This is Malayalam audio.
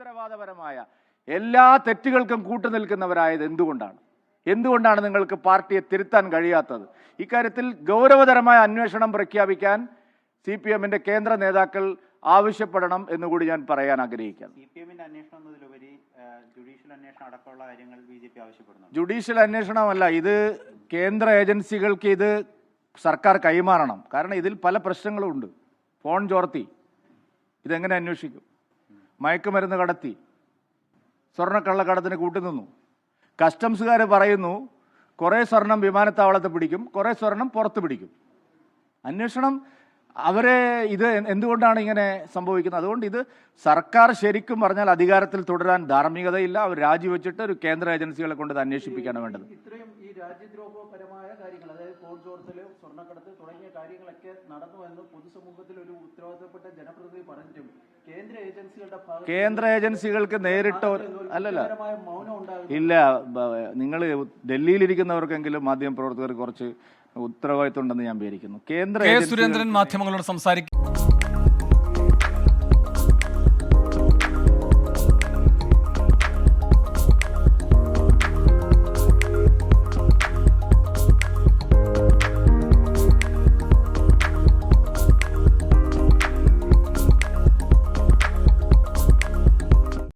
നിരുത്തരവാദപരമായ എല്ലാ തെറ്റുകൾക്കും കൂട്ടുനിൽക്കുന്നവരായത് എന്തുകൊണ്ടാണ്? എന്തുകൊണ്ടാണ് നിങ്ങൾക്ക് പാർട്ടിയെ തിരുത്താൻ കഴിയാത്തത്? ഇക്കാര്യത്തിൽ ഗൗരവതരമായ അന്വേഷണം പ്രഖ്യാപിക്കാൻ സി പി എമ്മിന്റെ കേന്ദ്ര നേതാക്കൾ ആവശ്യപ്പെടണം എന്നുകൂടി ഞാൻ പറയാൻ ആവശ്യപ്പെടുന്നു ജുഡീഷ്യൽ അന്വേഷണമല്ല ഇത് കേന്ദ്ര ഏജൻസികൾക്ക് ഇത് സർക്കാർ കൈമാറണം. കാരണം ഇതിൽ പല പ്രശ്നങ്ങളും ഉണ്ട് ഫോൺ ചോർത്തി. ഇതെങ്ങനെ അന്വേഷിക്കും? മയക്കുമരുന്ന് കടത്തി. സ്വർണക്കള്ളക്കടത്തിന് കൂട്ടുനിന്നു. കസ്റ്റംസുകാർ പറയുന്നു കുറേ സ്വർണം വിമാനത്താവളത്ത് പിടിക്കും കുറേ സ്വർണം പുറത്ത് പിടിക്കും. അന്വേഷണം അവരെ ഇത് എന്തുകൊണ്ടാണ് ഇങ്ങനെ സംഭവിക്കുന്നത്? അതുകൊണ്ട് ഇത് സർക്കാർ ശരിക്കും പറഞ്ഞാൽ അധികാരത്തിൽ തുടരാൻ ധാർമ്മികതയില്ല. അവർ രാജിവെച്ചിട്ട് ഒരു കേന്ദ്ര ഏജൻസികളെ കൊണ്ട് ഇത് അന്വേഷിപ്പിക്കാണ് വേണ്ടത്. ഇത്രയും ഈ രാജ്യദ്രോഹപരമായ കാര്യങ്ങൾ അതായത് തുടങ്ങിയ കാര്യങ്ങളൊക്കെ നടന്നു എന്ന് പൊതുസമൂഹത്തിൽ ഒരു ഉത്തരവാദിത്തപ്പെട്ട ജനപ്രതിനിധി പറഞ്ഞിട്ടും കേന്ദ്ര ഏജൻസികളുടെ കേന്ദ്ര ഏജൻസികൾക്ക് നേരിട്ട് അല്ലല്ല. ഇല്ല. നിങ്ങൾ ഡൽഹിയിലിരിക്കുന്നവർക്കെങ്കിലും മാധ്യമ പ്രവർത്തകർ കുറച്ച് ഉത്തരവാദിത്വം ഉണ്ടെന്ന് ഞാൻ വിചാരിക്കുന്നു. കേന്ദ്ര സുരേന്ദ്രൻ മാധ്യമങ്ങളോട് സംസാരിക്കും.